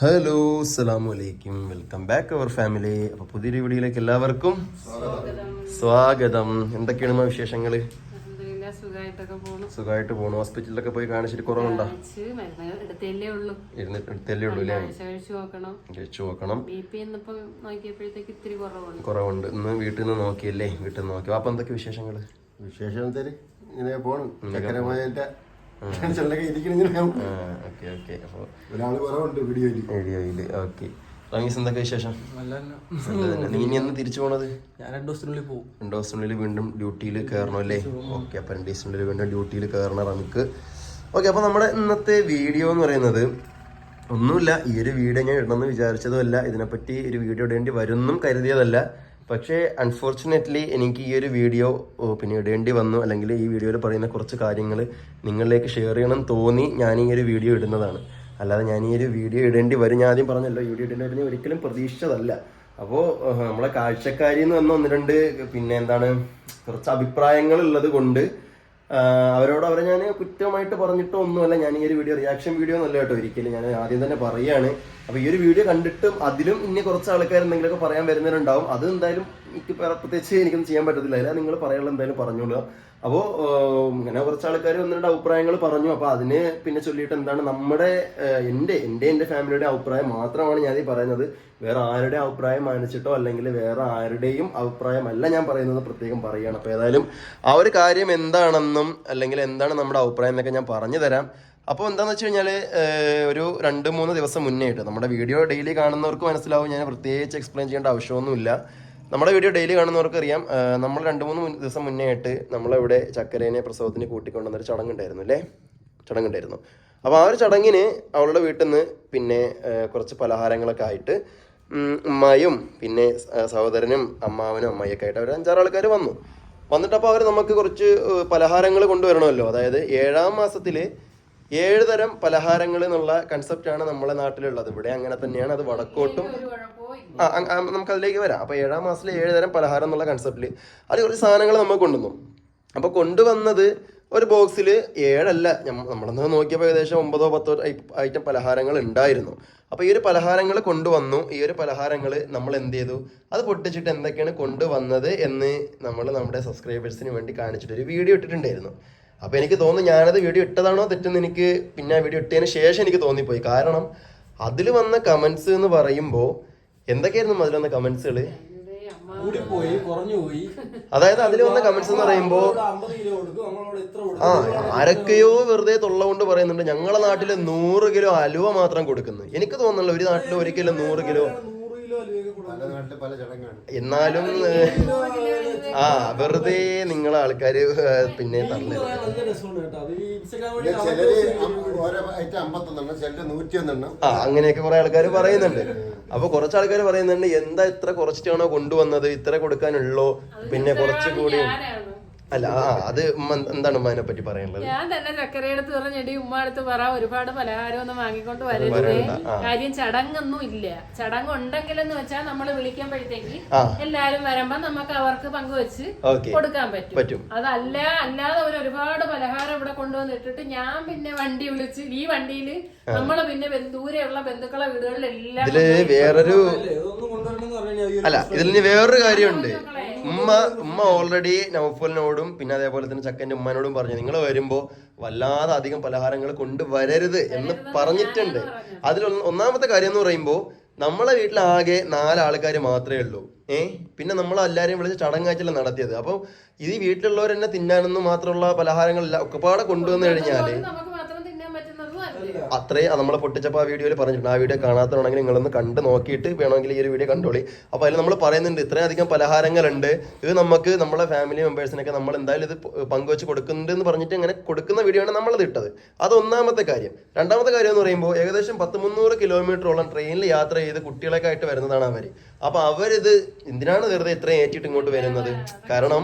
Hello അസലാമലൈക്കും അലൈക്കും welcome back our family അപ്പൊ പുതിയൊരു വീഡിയോയിലേക്ക് എല്ലാവർക്കും സ്വാഗതം. എന്തൊക്കെയാണ് വിശേഷങ്ങൾ വിശേഷങ്ങൾ? അൽഹംദുലില്ലാ, സുഖായിട്ടൊക്കെ പോണു. സുഖമായിട്ട് പോണു. ഹോസ്പിറ്റലിലൊക്കെ പോയി കാണിച്ചിട്ട് കുറവുണ്ടോ? എടുത്തല്ലേ ഉള്ളൂ. ഇരുന്നിട്ട് എടുത്തല്ലേ ഉള്ളൂ അല്ലേ? കഴിച്ചു നോക്കണം. കുറവുണ്ട്. കുറവുണ്ട്. ഇന്ന് വീട്ടിൽ നിന്ന് നോക്കിയല്ലേ? വീട്ടിൽ നിന്ന് നോക്കി. അപ്പൊ എന്തൊക്കെ വിശേഷങ്ങൾ? വിശേഷം ഇങ്ങനെ പോണം. Okay okay. അപ്പോൾ കുറവുണ്ട് വീഡിയോയിൽ വീഡിയോയിൽ ഓക്കെ. റമീസ് എന്തൊക്കെ വിശേഷം. നീ ഇനി എന്ന് തിരിച്ചു പോണത്? ഞാൻ രണ്ടു ദിവസത്തിനുള്ളിൽ പോകും രണ്ടു ദിവസത്തിനുള്ളിൽ വീണ്ടും ഡ്യൂട്ടിയിൽ കയറണം അല്ലേ? ഓക്കെ അപ്പം രണ്ട് ദിവസത്തിനുള്ളിൽ വീണ്ടും ഡ്യൂട്ടിയിൽ കയറണം നമുക്ക് ഓക്കെ അപ്പോൾ നമ്മുടെ ഇന്നത്തെ വീഡിയോ എന്ന് പറയുന്നത് ഒന്നുമില്ല. ഈ ഒരു വീഡിയോ ഞാൻ ഇടണമെന്ന് വിചാരിച്ചതുമല്ല. ഇതിനെപ്പറ്റി ഒരു വീഡിയോ ഇടേണ്ടി വരുന്നും കരുതിയതല്ല. പക്ഷേ അൺഫോർച്ചുനേറ്റ്ലി എനിക്ക് ഈ ഒരു വീഡിയോ പിന്നെ ഇടേണ്ടി വന്നു. അല്ലെങ്കിൽ ഈ വീഡിയോയിൽ പറയുന്ന കുറച്ച് കാര്യങ്ങൾ നിങ്ങളിലേക്ക് ഷെയർ ചെയ്യണം തോന്നി ഞാൻ ഈ ഒരു വീഡിയോ ഇടുന്നതാണ്. അല്ലാതെ ഞാൻ ഈ ഒരു വീഡിയോ ഇടേണ്ടി വരും. ഞാൻ ആദ്യം പറഞ്ഞല്ലോ വീഡിയോ ഇടേണ്ടി വരും ഒരിക്കലും പ്രതീക്ഷിച്ചതല്ല. അപ്പോൾ നമ്മളെ കാഴ്ചക്കാരിന്ന് വന്ന് ഒന്ന് രണ്ട് പിന്നെ എന്താണ് കുറച്ച് അഭിപ്രായങ്ങൾ ഉള്ളത് കൊണ്ട് അവരോട് അവരെ ഞാൻ കുറ്റമായിട്ട് പറഞ്ഞിട്ടോ ഒന്നുമല്ല ഞാൻ ഈ ഒരു വീഡിയോ റിയാക്ഷൻ വീഡിയോ എന്നല്ല കേട്ടോ ഒരിക്കലും. ഞാൻ ആദ്യം തന്നെ പറയുകയാണ് അപ്പോൾ ഈ ഒരു വീഡിയോ കണ്ടിട്ടും അതിലും ഇനി കുറച്ച് ആൾക്കാർ എന്തെങ്കിലുമൊക്കെ പറയാൻ വരുന്നവരുണ്ടാവും. അത് എന്തായാലും എനിക്ക് പ്ര- പ്രത്യേകിച്ച് എനിക്കൊന്നും ചെയ്യാൻ പറ്റത്തില്ല. നിങ്ങൾ പറയാനുള്ള എന്തായാലും പറഞ്ഞോളൂ അപ്പോൾ ഇങ്ങനെ കുറച്ച് ആൾക്കാർ ഒന്ന് രണ്ട് അഭിപ്രായങ്ങൾ പറഞ്ഞു. അപ്പോൾ അതിന് പിന്നെ ചൊല്ലിയിട്ട് എന്താണ് നമ്മുടെ എന്റെ എന്റെ എന്റെ ഫാമിലിയുടെ അഭിപ്രായം മാത്രമാണ് ഞാൻ ഈ പറയുന്നത്. വേറെ ആരുടെ അഭിപ്രായം മാനിച്ചിട്ടോ അല്ലെങ്കിൽ വേറെ ആരുടെയും അഭിപ്രായമല്ല ഞാൻ പറയുന്നത് പ്രത്യേകം പറയുകയാണ്. അപ്പോൾ ഏതായാലും ആ ഒരു കാര്യം എന്താണെന്നും അല്ലെങ്കിൽ എന്താണ് നമ്മുടെ അഭിപ്രായം എന്നൊക്കെ ഞാൻ പറഞ്ഞു തരാം. അപ്പോൾ എന്താണെന്ന് വെച്ച് കഴിഞ്ഞാൽ ഒരു രണ്ട് മൂന്ന് ദിവസം മുന്നേ ആയിട്ട് നമ്മുടെ വീഡിയോ ഡെയിലി കാണുന്നവർക്ക് മനസ്സിലാവും. ഞാൻ പ്രത്യേകിച്ച് എക്സ്പ്ലെയിൻ ചെയ്യേണ്ട ആവശ്യമൊന്നുമില്ല. നമ്മുടെ വീഡിയോ ഡെയിലി കാണുന്നവർക്ക് അറിയാം നമ്മൾ രണ്ട് മൂന്ന് ദിവസം മുന്നേ ആയിട്ട് നമ്മളിവിടെ ചക്കരേനെ പ്രസവത്തിന് കൂട്ടിക്കൊണ്ടുവന്നൊരു ചടങ്ങുണ്ടായിരുന്നു അല്ലേ? ചടങ്ങുണ്ടായിരുന്നു. അപ്പോൾ ആ ഒരു ചടങ്ങിന് അവളുടെ വീട്ടിൽ നിന്ന് പിന്നെ കുറച്ച് പലഹാരങ്ങളൊക്കെ ആയിട്ട് ഉമ്മായും പിന്നെ സഹോദരനും അമ്മാവനും അമ്മായിയൊക്കെ ആയിട്ട് അവർ അഞ്ചാറ് ആൾക്കാർ വന്നു. വന്നിട്ടപ്പോൾ അവർ നമുക്ക് കുറച്ച് പലഹാരങ്ങൾ കൊണ്ടുവരണമല്ലോ. അതായത് ഏഴാം മാസത്തിൽ ഏഴ് തരം പലഹാരങ്ങൾ എന്നുള്ള കൺസെപ്റ്റാണ് നമ്മളെ നാട്ടിലുള്ളത്. ഇവിടെ അങ്ങനെ തന്നെയാണ്. അത് വടക്കോട്ടും. ആ അങ്- നമുക്ക് അതിലേക്ക് വരാം. അപ്പോൾ ഏഴാം മാസത്തിലെ ഏഴ് തരം പലഹാരം എന്നുള്ള കൺസെപ്റ്റിൽ അത് കുറച്ച് സാധനങ്ങൾ നമ്മൾ കൊണ്ടുവന്നു. അപ്പോൾ കൊണ്ടുവന്നത് ഒരു ബോക്സിൽ ഏഴല്ല. നമ്മളെന്ന് നോക്കിയപ്പോൾ ഏകദേശം ഒമ്പതോ പത്തോ ഐറ്റം പലഹാരങ്ങൾ ഉണ്ടായിരുന്നു. അപ്പോൾ ഈ ഒരു പലഹാരങ്ങൾ കൊണ്ടുവന്നു. ഈ ഒരു പലഹാരങ്ങൾ നമ്മൾ എന്ത് ചെയ്തു? അത് പൊട്ടിച്ചിട്ട് എന്തൊക്കെയാണ് കൊണ്ടുവന്നത് എന്ന് നമ്മൾ നമ്മുടെ സബ്സ്ക്രൈബേഴ്സിന് വേണ്ടി കാണിച്ചിട്ട് ഒരു വീഡിയോ ഇട്ടിട്ടുണ്ടായിരുന്നു. അപ്പോൾ എനിക്ക് തോന്നുന്നു ഞാനത് വീഡിയോ ഇട്ടതാണോ തെറ്റെന്ന് എനിക്ക് പിന്നെ വീഡിയോ ഇട്ടതിന് ശേഷം എനിക്ക് തോന്നിപ്പോയി. കാരണം അതിൽ വന്ന കമന്റ്സ് എന്ന് പറയുമ്പോൾ എന്തൊക്കെയായിരുന്നു അതിൽ വന്ന കമൻസുകൾ അതായത് അതിൽ വന്ന കമന്റ്സ് എന്ന് പറയുമ്പോ ആ ആരൊക്കെയോ വെറുതെ തൊള്ള കൊണ്ട് പറയുന്നുണ്ട് ഞങ്ങളെ നാട്ടിൽ നൂറ് കിലോ അലുവ മാത്രം കൊടുക്കുന്നു. എനിക്ക് തോന്നുന്നില്ല ഒരു നാട്ടിൽ ഒരു കിലോ നൂറ് കിലോ എന്നാലും ആ വെറുതെ നിങ്ങൾ ആൾക്കാര് പിന്നെ തള്ളു ആ അങ്ങനെയൊക്കെ കുറെ ആൾക്കാർ പറയുന്നുണ്ട്. അപ്പൊ കുറച്ച് ആൾക്കാർ പറയുന്നുണ്ട് എന്താ ഇത്ര കുറച്ചിട്ടാണോ കൊണ്ടുവന്നത് ഇത്ര കൊടുക്കാനുള്ളോ? പിന്നെ കുറച്ചുകൂടി അല്ല അത് എന്താണ് ഉമ്മാനെ പറ്റി പറയാനുള്ളത് ഞാൻ തന്നെ ചക്കരയെടുത്ത് പറഞ്ഞെടി ഉമ്മ അടുത്ത് പറ ഒരുപാട് പലഹാരം ഒന്നും വാങ്ങിക്കൊണ്ട് വരരുത്. കാര്യം ചടങ്ങൊന്നും ഇല്ല. ചടങ്ങ് ഉണ്ടെങ്കിലെന്ന് വെച്ചാൽ നമ്മൾ വിളിക്കുമ്പോഴത്തേക്ക്. എല്ലാരും വരുമ്പോ നമുക്ക് അവർക്ക് പങ്കുവെച്ച് കൊടുക്കാൻ പറ്റും. അതല്ല അല്ലാതെ ഒരു ഒരുപാട് പലഹാരം ഇവിടെ കൊണ്ടുവന്നിട്ടിട്ട് ഞാൻ പിന്നെ വണ്ടി വിളിച്ച് ഈ വണ്ടിയിൽ നമ്മൾ പിന്നെ ദൂരെയുള്ള ബന്ധുക്കളെ വീടുകളിലെല്ലാം ഇതിൽ വേറൊരു അല്ലേ, ഇതിൽ വേറൊരു കാര്യമുണ്ട്. ഉമ്മ ഉമ്മ ഓൾറെഡി നൗഫലിനോടും പിന്നെ അതേപോലെ തന്നെ ചക്കന്റെ ഉമ്മനോടും പറഞ്ഞു നിങ്ങൾ വരുമ്പോൾ വല്ലാതെ അധികം പലഹാരങ്ങൾ കൊണ്ടുവരരുത് എന്ന് പറഞ്ഞിട്ടുണ്ട്. അതിൽ ഒന്നാമത്തെ കാര്യം എന്ന് പറയുമ്പോൾ നമ്മളെ വീട്ടിലാകെ നാലാൾക്കാർ മാത്രമേ ഉള്ളൂ. ഏ? പിന്നെ നമ്മൾ എല്ലാവരെയും വിളിച്ച് ചടങ്ങാച്ചല്ല നടത്തിയത്. അപ്പോൾ ഇത് ഈ വീട്ടിലുള്ളവർ തന്നെ തിന്നാനൊന്നും മാത്രമുള്ള പലഹാരങ്ങളില്ല ഒക്കെപ്പാടെ കൊണ്ടുവന്നു കഴിഞ്ഞാൽ നമുക്ക് മാത്രം തിന്നാൻ പറ്റുന്നതും അല്ല അത്രയും നമ്മൾ പൊട്ടിച്ചപ്പോൾ ആ വീഡിയോയിൽ പറഞ്ഞിട്ടുണ്ട്. ആ വീഡിയോ കാണാത്തതാണെങ്കിൽ നിങ്ങളൊന്ന് കണ്ട് നോക്കിയിട്ട് വേണമെങ്കിൽ ഈ ഒരു വീഡിയോ കണ്ടോളി. അപ്പോൾ അതിൽ നമ്മൾ പറയുന്നുണ്ട് ഇത്രയും ഇത്രയധികം പലഹാരങ്ങളുണ്ട്. ഇത് നമുക്ക് നമ്മളെ ഫാമിലി മെമ്പേഴ്സിനൊക്കെ നമ്മൾ എന്തായാലും ഇത് പങ്കുവെച്ച് കൊടുക്കുന്നുണ്ട് എന്ന് പറഞ്ഞിട്ട് അങ്ങനെ കൊടുക്കുന്ന വീഡിയോ ആണ് നമ്മളത് ഇട്ടത്. അത് ഒന്നാമത്തെ കാര്യം. രണ്ടാമത്തെ കാര്യം എന്ന് പറയുമ്പോൾ ഏകദേശം പത്ത് മുന്നൂറ് കിലോമീറ്ററോളം ട്രെയിനിൽ യാത്ര ചെയ്ത് കുട്ടികളൊക്കെ ആയിട്ട് വരുന്നതാണ് അവർ അപ്പോൾ അവരിത് എന്തിനാണ് വെറുതെ ഇത്രയും ഏറ്റിട്ട് ഇങ്ങോട്ട് വരുന്നത്? കാരണം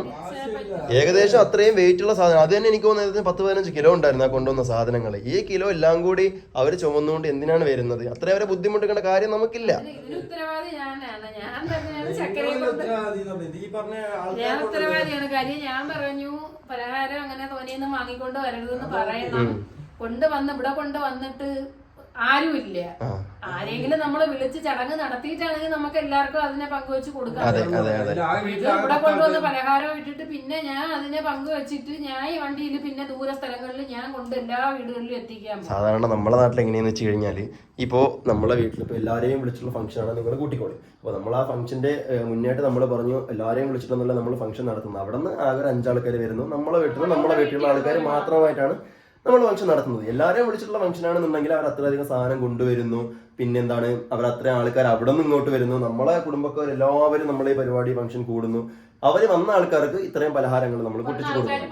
ഏകദേശം അത്രയും വെയിറ്റ് ഉള്ള സാധനം അത് തന്നെ എനിക്ക് തോന്നുന്നത് പത്ത് പതിനഞ്ച് കിലോ ഉണ്ടായിരുന്നു ആ കൊണ്ടുവന്ന സാധനങ്ങൾ ഈ കിലോ എല്ലാം കൂടി അവർ ചുമന്നുകൊണ്ട് എന്തിനാണ് വരുന്നത്? അത്ര അവരെ ബുദ്ധിമുട്ടിക്കേണ്ട കാര്യം നമുക്കില്ല. ഞാൻ ഉത്തരവാദിയാണ്. കാര്യം ഞാൻ പറഞ്ഞു പലഹാരം അങ്ങനെ തോന്നിയെന്ന് വാങ്ങിക്കൊണ്ട് വരരുതെന്ന് പറയണം കൊണ്ടുവന്ന് ഇവിടെ കൊണ്ട് വന്നിട്ട് ആരുമില്ല. ആരെങ്കിലും നമ്മൾ വിളിച്ച് ചടങ്ങ് നടത്തിയിട്ടാണെങ്കിൽ നമുക്ക് എല്ലാവർക്കും അതിനെ പങ്കുവെച്ച് കൊടുക്കാം. അതെ അതെ അതെ. ഇത് ഇവിടെ കൊണ്ടുവന്ന് പലഹാരം ഇട്ടിട്ട് പിന്നെ ഞാൻ അതിനെ പങ്കുവെച്ചിട്ട് ഞാൻ ഈ വണ്ടിയിൽ പിന്നെ ദൂര സ്ഥലങ്ങളിൽ ഞാൻ കൊണ്ട് എല്ലാ വീടുകളിലും എത്തിക്കാൻ സാധാരണ നമ്മുടെ നാട്ടിൽ എങ്ങനെയാന്ന് വെച്ച് കഴിഞ്ഞാൽ ഇപ്പോൾ നമ്മളെ വീട്ടിൽ ഇപ്പോൾ എല്ലാവരെയും വിളിച്ചുള്ള ഫംഗ്ഷനാണ് നിങ്ങൾ കൂട്ടിക്കോളി. അപ്പോൾ നമ്മൾ ആ ഫംഗ്ഷന്റെ മുന്നേറ്റ് നമ്മൾ പറഞ്ഞു എല്ലാവരെയും വിളിച്ചിട്ടൊന്നുമല്ല നമ്മൾ ഫംഗ്ഷൻ നടത്തുന്നത്. അവിടെ നിന്ന് ആകെ അഞ്ചാൾക്കാർ വരുന്നു. നമ്മളെ വീട്ടിൽ നിന്ന് നമ്മളെ വീട്ടിലുള്ള ആൾക്കാർ മാത്രമായിട്ടാണ് നമ്മൾ ഫംഗ്ഷൻ നടത്തുന്നത്. എല്ലാവരെയും വിളിച്ചിട്ടുള്ള ഫംഗ്ഷൻ ആണെന്നുണ്ടെങ്കിൽ അവർ അത്രയധികം സാധനം കൊണ്ടുവരുന്നു. പിന്നെന്താണ്? അവർ അത്രയും ആൾക്കാർ അവിടെ നിന്ന് ഇങ്ങോട്ട് വരുന്നു. നമ്മളെ കുടുംബക്കാർ എല്ലാവരും നമ്മളെ ഈ പരിപാടി ഫംഗ്ഷൻ കൂടുന്നു. അവർ വന്ന ആൾക്കാർക്ക് ഇത്രയും പലഹാരങ്ങൾ നമ്മൾ പൊട്ടിച്ചു കൊടുക്കുന്നു.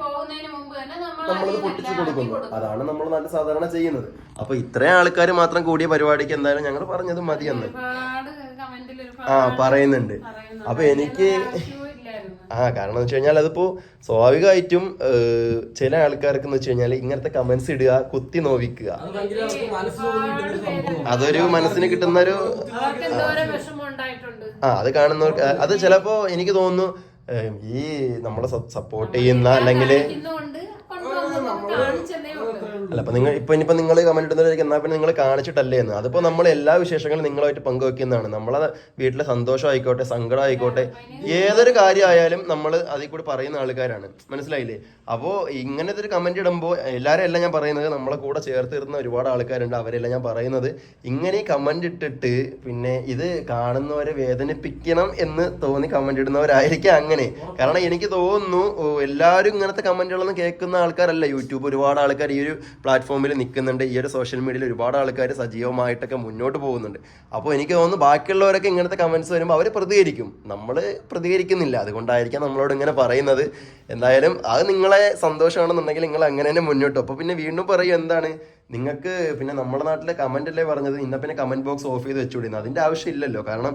നമ്മളത് പൊട്ടിച്ചു കൊടുക്കുന്നു. അതാണ് നമ്മൾ നല്ല സാധാരണ ചെയ്യുന്നത്. അപ്പൊ ഇത്രയും ആൾക്കാർ മാത്രം കൂടിയ പരിപാടിക്ക് എന്തായാലും ഞങ്ങൾ പറഞ്ഞത് മതിയെന്ന്. ആ പറയുന്നുണ്ട്. അപ്പൊ എനിക്ക് ആ കാരണം എന്ന് വെച്ച് കഴിഞ്ഞാൽ അതിപ്പോ സ്വാഭാവികമായിട്ടും ചില ആൾക്കാർക്ക് എന്ന് വെച്ച് കഴിഞ്ഞാൽ ഇങ്ങനത്തെ കമന്റ്സ് ഇടുക കുത്തി നോവിക്കുക. അതൊരു മനസ്സിന് കിട്ടുന്ന ഒരു ആ അത് കാണുന്നവർക്ക് അത് ചിലപ്പോ എനിക്ക് തോന്നുന്നു ഈ നമ്മളെ സപ്പോർട്ട് ചെയ്യുന്ന അല്ലെങ്കിൽ അല്ല അപ്പൊ നിങ്ങൾ ഇപ്പൊ ഇനിയിപ്പോ നിങ്ങൾ കമന്റ് ഇടുന്നവരായിരിക്കും എന്നാ പിന്നെ നിങ്ങൾ കാണിച്ചിട്ടല്ലേ എന്ന്. അതിപ്പോ നമ്മൾ എല്ലാ വിശേഷങ്ങളും നിങ്ങളുമായിട്ട് പങ്കുവെക്കുന്നതാണ്. നമ്മളെ വീട്ടിലെ സന്തോഷം ആയിക്കോട്ടെ സങ്കടം ആയിക്കോട്ടെ ഏതൊരു കാര്യമായാലും നമ്മൾ അതിൽ കൂടി പറയുന്ന ആൾക്കാരാണ്. മനസ്സിലായില്ലേ? അപ്പോ ഇങ്ങനത്തെ ഒരു കമന്റ് ഇടുമ്പോൾ എല്ലാവരും അല്ല ഞാൻ പറയുന്നത് നമ്മളെ കൂടെ ചേർത്ത് ഇരുന്ന ഒരുപാട് ആൾക്കാരുണ്ട് അവരെല്ലാം ഞാൻ പറയുന്നത്. ഇങ്ങനെ കമന്റ് ഇട്ടിട്ട് പിന്നെ ഇത് കാണുന്നവരെ വേദനിപ്പിക്കണം എന്ന് തോന്നി കമന്റ് ഇടുന്നവരായിരിക്കും അങ്ങനെ. കാരണം എനിക്ക് തോന്നുന്നു എല്ലാവരും ഇങ്ങനത്തെ കമന്റുകളൊന്നും കേൾക്കുന്ന ആൾക്കാരല്ല. യൂട്യൂബ് ഒരുപാട് ആൾക്കാർ ഈ ഒരു പ്ലാറ്റ്ഫോമിൽ നിൽക്കുന്നുണ്ട് ഈ ഒരു സോഷ്യൽ മീഡിയയിൽ ഒരുപാട് ആൾക്കാർ സജീവമായിട്ടൊക്കെ മുന്നോട്ട് പോകുന്നുണ്ട്. അപ്പോൾ എനിക്ക് തോന്നുന്നു ബാക്കിയുള്ളവരൊക്കെ ഇങ്ങനത്തെ കമൻസ് വരുമ്പോൾ അവർ പ്രതികരിക്കും. നമ്മൾ പ്രതികരിക്കുന്നില്ല. അതുകൊണ്ടായിരിക്കാം നമ്മളോട് ഇങ്ങനെ പറയുന്നത്. എന്തായാലും അത് നിങ്ങളെ സന്തോഷമാണെന്നുണ്ടെങ്കിൽ നിങ്ങൾ അങ്ങനെ തന്നെ മുന്നോട്ട് അപ്പോൾ പിന്നെ വീണ്ടും പറയും എന്താണ്? നിങ്ങൾക്ക് പിന്നെ നമ്മുടെ നാട്ടിലെ കമന്റ് അല്ലേ പറഞ്ഞത്? ഇന്ന പിന്നെ കമന്റ് ബോക്സ് ഓഫ് ചെയ്ത് വെച്ചുകൂടിയിരുന്നു അതിന്റെ ആവശ്യമില്ലല്ലോ. കാരണം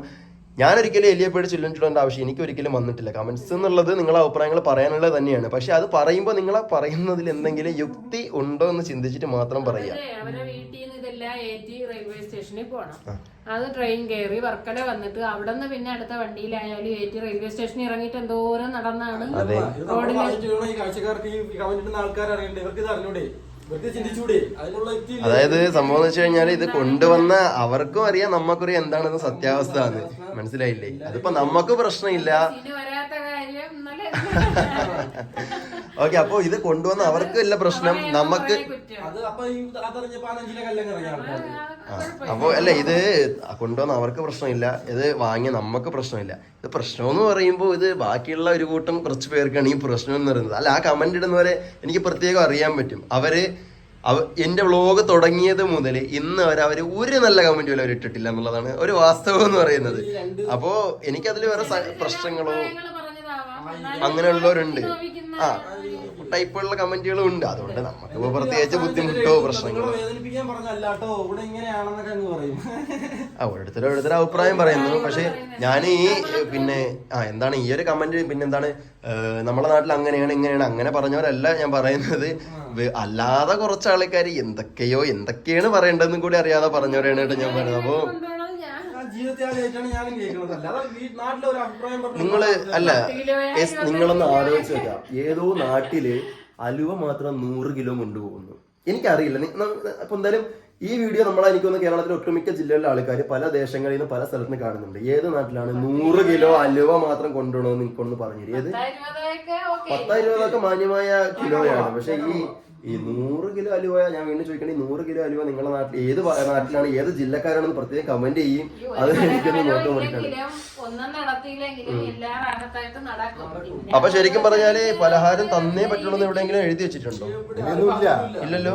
ഞാൻ ഒരിക്കലും എലിയപ്പേടി ചൊല്ലിച്ചിടേണ്ട ആവശ്യം എനിക്ക് ഒരിക്കലും വന്നിട്ടില്ല. കമന്റ്സ് എന്നുള്ളത് നിങ്ങളെ അഭിപ്രായങ്ങൾ പറയാനുള്ളത് തന്നെയാണ്. പക്ഷെ അത് പറയുമ്പോൾ നിങ്ങളെ പറയുന്നതിൽ എന്തെങ്കിലും യുക്തി ഉണ്ടോ എന്ന് ചിന്തിച്ചിട്ട് മാത്രം പറയുക. അതെ, അവരെ വീട്ടിൽ നിന്ന് ഇതെല്ലാം ഏറ്റി റെയിൽവേ സ്റ്റേഷനിൽ പോകണം അത് ട്രെയിൻ കയറി വർക്കല വന്നിട്ട് അവിടെ നിന്ന് പിന്നെ അടുത്ത വണ്ടിയിലായാലും ഏറ്റി റെയിൽവേ സ്റ്റേഷനിൽ ഇറങ്ങിയിട്ട് എന്തോരം നടന്നാണ് റോഡിൽ ആൾക്കാർ അറിയണ്ടേ? ഇവർക്ക് ഇത് അറിഞ്ഞൂടെ? അതായത് സംഭവം എന്ന് വെച്ച് കഴിഞ്ഞാൽ ഇത് കൊണ്ടുവന്ന അവർക്കും അറിയാം നമുക്കറിയാം എന്താണെന്ന് സത്യാവസ്ഥ ആണ് മനസ്സിലായില്ലേ? അതിപ്പോ നമുക്ക് പ്രശ്നമില്ല. ഓക്കെ അപ്പൊ ഇത് കൊണ്ടുവന്ന അവർക്ക് ഇല്ല പ്രശ്നം. നമുക്ക് അത് അപ്പൊ ഈ അതറിഞ്ഞപ്പോ അപ്പോൾ അല്ല ഇത് കൊണ്ടുവന്ന അവർക്ക് പ്രശ്നമില്ല. ഇത് വാങ്ങിയ നമുക്ക് പ്രശ്നമില്ല. ഇത് പ്രശ്നം എന്ന് പറയുമ്പോൾ ഇത് ബാക്കിയുള്ള ഒരു കൂട്ടം കുറച്ച് പേർക്കാണ് ഈ പ്രശ്നം എന്ന് പറയുന്നത്. അല്ല ആ കമന്റ് ഇടുന്നവരെ എനിക്ക് പ്രത്യേകം അറിയാൻ പറ്റും. അവർ അവ എന്റെ വ്ളോഗ് തുടങ്ങിയത് മുതൽ ഇന്ന് അവർ അവർ ഒരു നല്ല കമന്റ് പോലും അവർ ഇട്ടിട്ടില്ല എന്നുള്ളതാണ് ഒരു വാസ്തവം എന്ന് പറയുന്നത്. അപ്പോ എനിക്കതിൽ വേറെ പ്രശ്നങ്ങളോ അങ്ങനെയുള്ളവരുണ്ട്. ആ ടൈപ്പുള്ള കമന്റുകളും ഉണ്ട്. അതുകൊണ്ട് നമുക്ക് പ്രത്യേകിച്ച് ബുദ്ധിമുട്ടോ പ്രശ്നങ്ങളോ. ഓരോരുത്തരും ഓരോരുത്തർ അഭിപ്രായം പറയുന്നു. പക്ഷെ ഞാൻ ഈ പിന്നെ ആ എന്താണ് ഈ ഒരു കമന്റ് പിന്നെ എന്താണ് നമ്മുടെ നാട്ടിൽ അങ്ങനെയാണ് ഇങ്ങനെയാണ് അങ്ങനെ പറഞ്ഞവരല്ല ഞാൻ പറയുന്നത്. അല്ലാതെ കുറച്ച് ആൾക്കാർ എന്തൊക്കെയോ എന്തൊക്കെയാണ് പറയേണ്ടതെന്നും കൂടി അറിയാതെ പറഞ്ഞവരാണ് കേട്ടോ ഞാൻ പറയുന്നത്. അപ്പോ കൊണ്ടുപോകണത് ഞാൻ ഞാൻ ജീവിതത്തെ ആദ്യമായിട്ടാണ് ഞാനും കേൾക്കുന്നത്. അല്ലാതെ നാട്ടിലെ ഒരു അഭിപ്രായം നിങ്ങൾ അല്ല നിങ്ങളൊന്നും എസ് നിങ്ങളൊന്ന് ആലോചിച്ച് നോക്കാം. ഏതോ നാട്ടിൽ അലുവ മാത്രം നൂറ് കിലോ കൊണ്ടുപോകുന്നു. എനിക്കറിയില്ല. അപ്പൊ എന്തായാലും ഈ വീഡിയോ നമ്മളെ എനിക്കൊന്ന് കേരളത്തിലെ ഒട്ടുമിക്ക ജില്ലകളിലെ ആൾക്കാർ പല ദേശങ്ങളിൽ നിന്ന് പല സ്ഥലത്ത് നിന്ന് കാണുന്നുണ്ട്. ഏത് നാട്ടിലാണ് നൂറ് കിലോ അലുവ മാത്രം കൊണ്ടുപോകണമെന്ന് എനിക്കൊന്ന് പറഞ്ഞു ഏത്? ഇരുപതൊക്കെ പത്തായിരം രൂപ മാന്യമായ കിലോയാണ്. പക്ഷെ ഈ ഈ നൂറ് കിലോ അലുവ ഞാൻ വീണ്ടും ചോദിക്കണേ ഈ നൂറ് കിലോ അലുവ നിങ്ങളുടെ നാട്ടിൽ ഏത് നാട്ടിലാണ് ഏത് ജില്ലക്കാരാണെന്ന് പ്രത്യേകം കമന്റ് ചെയ്യും. അത് എനിക്കൊന്ന് നോക്കാൻ വേണ്ടിയിട്ടാണ് ിലും ഒന്നും എല്ലാ ഭാഗത്തായിട്ട് നടക്കും. പിന്നെ അപ്പൊ ശരിക്കും പറഞ്ഞാൽ പലഹാരം തന്നേ പറ്റുള്ളൂ എന്ന് എവിടെയെങ്കിലും എഴുതി വെച്ചിട്ടുണ്ടോ? ഇല്ലല്ലോ.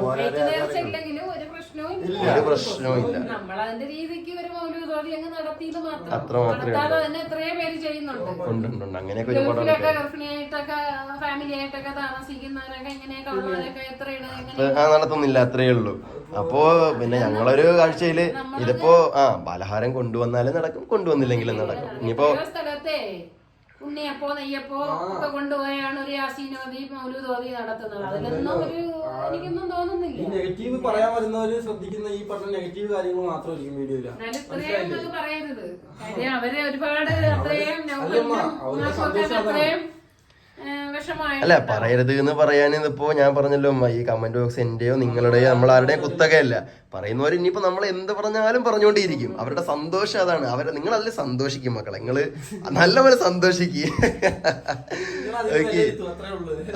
ഒരു പ്രശ്നവും ഇല്ല നമ്മളതിന്റെ രീതിക്ക് ഒരു മൗലൂദോതി അങ്ങ് നടത്തിയത് മാത്രം. അത്ര മാത്രമേ നടത്താതെ തന്നെ എത്രയോ പേര് ചെയ്യുന്നുണ്ട്. ഉണ്ട് ഉണ്ട് ഉണ്ട്. അങ്ങനെയൊക്കെ ഒരുപാട് ഗൾഫിലൊക്കെ ആൾക്കാർ ഗർഭിണിയായിട്ടൊക്കെ ഫാമിലി ആയിട്ടൊക്കെ താമസിക്കുന്നവരൊക്കെ ഇങ്ങനെയൊക്കെ ഉള്ളവരൊക്കെ എത്രയാണ്? ഇങ്ങനെ ആ നടത്തുന്നില്ല അത്രേ ഉള്ളൂ. അപ്പോ പിന്നെ ഞങ്ങളൊരു കാഴ്ചയിൽ ഇതിപ്പോ ആ പലഹാരം കൊണ്ടുവന്നാലും നടക്കും കൊണ്ടുവന്നില്ലെങ്കിലും നടക്കും. ഇനിയിപ്പോ ഓരോ സ്ഥലത്തെ ഉണ്ണിയപ്പോ നെയ്യപ്പോ ഒക്കെ കൊണ്ടുപോയാണ് ഒരു യാസീനോദി മൗലൂദോതി നടത്തുന്നത്. അതിലൊന്നും ഒരു എനിക്കൊന്നും ഈ തോന്നുന്നില്ല നെഗറ്റീവ് പറയാൻ വരുന്നവര് ശ്രദ്ധിക്കുന്ന ഈ പറഞ്ഞ നെഗറ്റീവ് കാര്യങ്ങൾ മാത്രമായിരിക്കും വീഡിയോയിൽ. ഇത്രയും പറയരുത്. കാര്യം അവരെ ഒരുപാട് അത്രയും അല്ല പറയരുത് എന്ന് പറയാൻ ഇതിപ്പോ ഞാൻ പറഞ്ഞല്ലോ ഈ കമന്റ് ബോക്സ് എന്റെയോ നിങ്ങളുടെയോ നമ്മളാരുടെയും കുത്തകയല്ല. പറയുന്നവർ ഇനിയിപ്പോ നമ്മൾ എന്ത് പറഞ്ഞാലും പറഞ്ഞുകൊണ്ടിരിക്കും അവരുടെ സന്തോഷം അതാണ്. അവരെ നിങ്ങൾ അതിൽ സന്തോഷിക്കും മക്കളെ. നിങ്ങൾ നല്ലപോലെ സന്തോഷിക്കുക നിങ്ങൾ ഉള്ളൂ.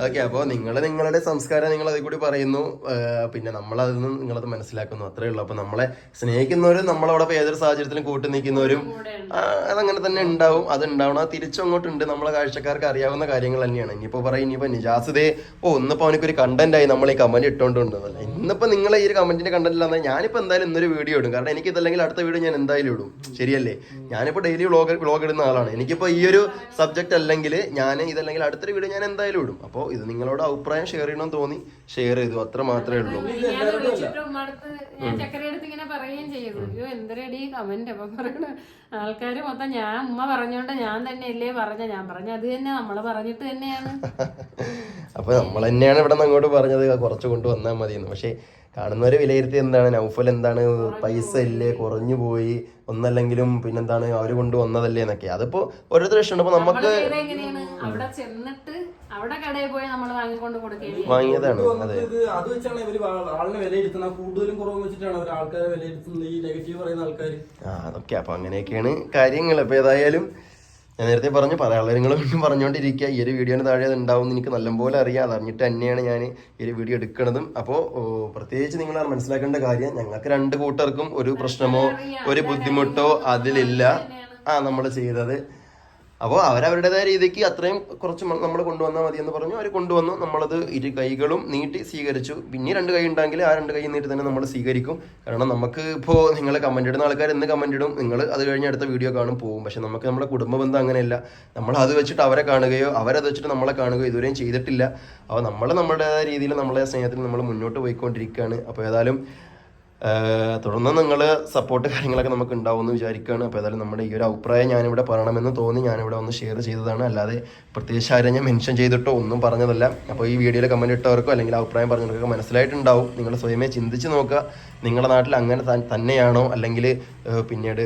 ഓക്കെ അപ്പോൾ നിങ്ങൾ നിങ്ങളുടെ സംസ്കാരം നിങ്ങൾ അതിൽ കൂടി പറയുന്നു. പിന്നെ നമ്മൾ അതിൽ നിന്ന് നിങ്ങളത് മനസ്സിലാക്കുന്നു. അത്രേ ഉള്ളൂ. അപ്പോൾ നമ്മളെ സ്നേഹിക്കുന്നവരും നമ്മളവിടെ ഏതൊരു സാഹചര്യത്തിലും കൂട്ടി നിൽക്കുന്നവരും അതങ്ങനെ തന്നെ ഉണ്ടാവും. അത് ഉണ്ടാവണം അത് തിരിച്ചും അങ്ങോട്ടുണ്ട്. നമ്മളെ കാഴ്ചക്കാർക്ക് അറിയാവുന്ന കാര്യങ്ങൾ തന്നെയാണ്. ഇനിയിപ്പോൾ പറയും ഇനിയിപ്പോൾ നിജാസുദേ ഓ ഇന്നിപ്പോൾ അവനക്കൊരു കണ്ടന്റ് ആയി നമ്മൾ ഈ കമന്റ് ഇട്ടുകൊണ്ടുണ്ടെന്നല്ല ഇന്നിപ്പോൾ നിങ്ങളെ ഈ ഒരു കമന്റിന്റെ കണ്ടന്റ് ഇല്ലാതെ ഞാനിപ്പോൾ എന്തായാലും ഇന്നൊരു വീഡിയോ ഇടും. കാരണം എനിക്ക് ഇതല്ലെങ്കിൽ അടുത്ത വീഡിയോ ഞാൻ എന്തായാലും ഇടും. ശരിയല്ലേ? ഞാനിപ്പോൾ ഡെയിലി വ്ളോഗ് വ്ളോഗ് ഇടുന്ന ആളാണ്. എനിക്കിപ്പോൾ ഈ ഒരു സബ്ജക്റ്റ് അല്ലെങ്കിൽ ഞാൻ ഇതല്ലെങ്കിൽ അടുത്തൊരു വീഡിയോ ഞാൻ എന്തായാലും ഇടും. അപ്പോൾ ഇത് നിങ്ങളോട് അഭിപ്രായം ഷെയർ ചെയ്യണമെന്ന് തോന്നി. ഷെയർ ചെയ്തു. അത്ര മാത്രമേ ഉള്ളൂ. പറയുകയും ചെയ്തു. അയ്യോ എന്തൊരടി കമന്റ് അപ്പൊ പറയണ ആൾക്കാര് മൊത്തം ഞാൻ ഉമ്മ പറഞ്ഞോണ്ട് ഞാൻ തന്നെ അല്ലേ പറഞ്ഞ. ഞാൻ പറഞ്ഞ അത് തന്നെ നമ്മൾ പറഞ്ഞിട്ട് തന്നെയാണ്. അപ്പൊ നമ്മൾ തന്നെയാണ് ഇവിടെ നിന്ന് അങ്ങോട്ട് പറഞ്ഞത്. കുറച്ച് കൊണ്ട് വന്നാൽ മതിയെന്ന്. പക്ഷേ കാണുന്നവരെ വിലയിരുത്തി എന്താണ്? നൗഫൽ എന്താണ്? പൈസ ഇല്ലേ? കുറഞ്ഞു പോയി. ഒന്നല്ലെങ്കിലും പിന്നെന്താണ്? അവർ കൊണ്ട് വന്നതല്ലേ എന്നൊക്കെ. അതിപ്പോ ഓരോരുത്തർ ഇഷ്ടമാണ് അപ്പൊ നമുക്ക് എങ്ങനെയാണ്? അവിടെ ചെന്നിട്ട് അവിടെ കടയിൽ പോയി നമ്മൾ വാങ്ങിക്കൊണ്ട് കൊടുക്കുകയും വാങ്ങിയതാണ്. അതെ. ഇത് അത് വെച്ചാണ് ഇവർ ആളിനെ വിലയിരുത്തുന്നത്. കൂടുതലും കുറവ് വെച്ചിട്ടാണ് അവർ ആൾക്കാരെ വിലയിരുത്തുന്നത്. ഈ നെഗറ്റീവ് പറയുന്ന ആൾക്കാർ ആ അതൊക്കെ. അപ്പൊ അങ്ങനെയൊക്കെയാണ് കാര്യങ്ങൾ അപ്പൊ ഏതായാലും ഞാൻ നേരത്തെ പറഞ്ഞു പല നിങ്ങൾ വീണ്ടും പറഞ്ഞുകൊണ്ടിരിക്കുക. ഈ ഒരു വീഡിയോന് താഴെ അത് ഉണ്ടാവും എനിക്ക് നല്ലപോലെ അറിയാം. അത് അറിഞ്ഞിട്ട് തന്നെയാണ് ഞാൻ ഈ ഒരു വീഡിയോ എടുക്കുന്നതും അപ്പോൾ പ്രത്യേകിച്ച് നിങ്ങൾ മനസ്സിലാക്കേണ്ട കാര്യം ഞങ്ങൾക്ക് രണ്ട് കൂട്ടർക്കും ഒരു പ്രശ്നമോ ഒരു ബുദ്ധിമുട്ടോ അതിലില്ല. ആ നമ്മൾ ചെയ്തത് അപ്പോൾ അവരവരുടേതായ രീതിക്ക് അത്രയും കുറച്ച് നമ്മൾ കൊണ്ടുവന്നാൽ മതി എന്ന് പറഞ്ഞു. അവർ കൊണ്ടുവന്നു. നമ്മളത് ഇരു കൈകളും നീട്ടി സ്വീകരിച്ചു. പിന്നെ രണ്ട് കൈ ഉണ്ടെങ്കിൽ ആ രണ്ട് കൈ നീട്ടി തന്നെ നമ്മൾ സ്വീകരിക്കും. കാരണം നമുക്ക് ഇപ്പോൾ നിങ്ങൾ കമന്റ് ഇടുന്ന ആൾക്കാർ എന്ന് കമന്റ് ഇടും. നിങ്ങൾ അത് കഴിഞ്ഞ് അടുത്ത വീഡിയോ കാണും പോകും പക്ഷെ നമുക്ക് നമ്മുടെ കുടുംബ ബന്ധം അങ്ങനെയല്ല. നമ്മൾ അത് വെച്ചിട്ട് അവരെ കാണുകയോ അവരത് വെച്ചിട്ട് നമ്മളെ കാണുകയോ ഇതുവരെയും ചെയ്തിട്ടില്ല. അപ്പോൾ നമ്മൾ നമ്മുടേതായ രീതിയിൽ നമ്മളെ സ്നേഹത്തിൽ നമ്മൾ മുന്നോട്ട് പോയിക്കൊണ്ടിരിക്കുകയാണ്. അപ്പോൾ ഏതായാലും തുടർന്ന് നിങ്ങൾ സപ്പോർട്ട് കാര്യങ്ങളൊക്കെ നമുക്ക് ഉണ്ടാവുമെന്ന് വിചാരിക്കുകയാണ്. അപ്പോൾ ഏതായാലും നമ്മുടെ ഈ ഒരു അഭിപ്രായം ഞാനിവിടെ പറയണമെന്ന് തോന്നി. ഞാനിവിടെ ഒന്ന് ഷെയർ ചെയ്തതാണ്. അല്ലാതെ പ്രത്യേകിച്ച് ആരും ഞാൻ മെൻഷൻ ചെയ്തിട്ടോ ഒന്നും പറഞ്ഞതല്ല. അപ്പോൾ ഈ വീഡിയോയിൽ കമന്റ് ഇട്ടവർക്കോ അല്ലെങ്കിൽ അഭിപ്രായം പറഞ്ഞവർക്കൊക്കെ മനസ്സിലായിട്ടുണ്ടാവും. നിങ്ങൾ സ്വയമേ ചിന്തിച്ച് നോക്കുക. നിങ്ങളുടെ നാട്ടിൽ അങ്ങനെ തന്നെയാണോ? അല്ലെങ്കിൽ പിന്നീട്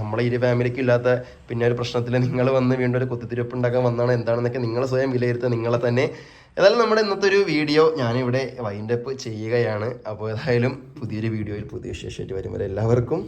നമ്മളെ ഈ ഫാമിലിക്ക് ഇല്ലാത്ത പിന്നെ ഒരു പ്രശ്നത്തിൽ നിങ്ങൾ വന്ന് വീണ്ടും ഒരു കുത്തിത്തിരിപ്പ് ഉണ്ടാക്കാൻ വന്നാണോ? എന്താണെന്നൊക്കെ നിങ്ങൾ സ്വയം വിലയിരുത്തുക. നിങ്ങളെ തന്നെ ഏതായാലും നമ്മുടെ ഇന്നത്തെ ഒരു വീഡിയോ ഞാനിവിടെ വൈൻഡ് അപ്പ് ചെയ്യുകയാണ് അപ്പോൾ ഏതായാലും പുതിയൊരു വീഡിയോയിൽ പുതിയ വിശേഷമായിട്ട് വരും വരെ എല്ലാവർക്കും.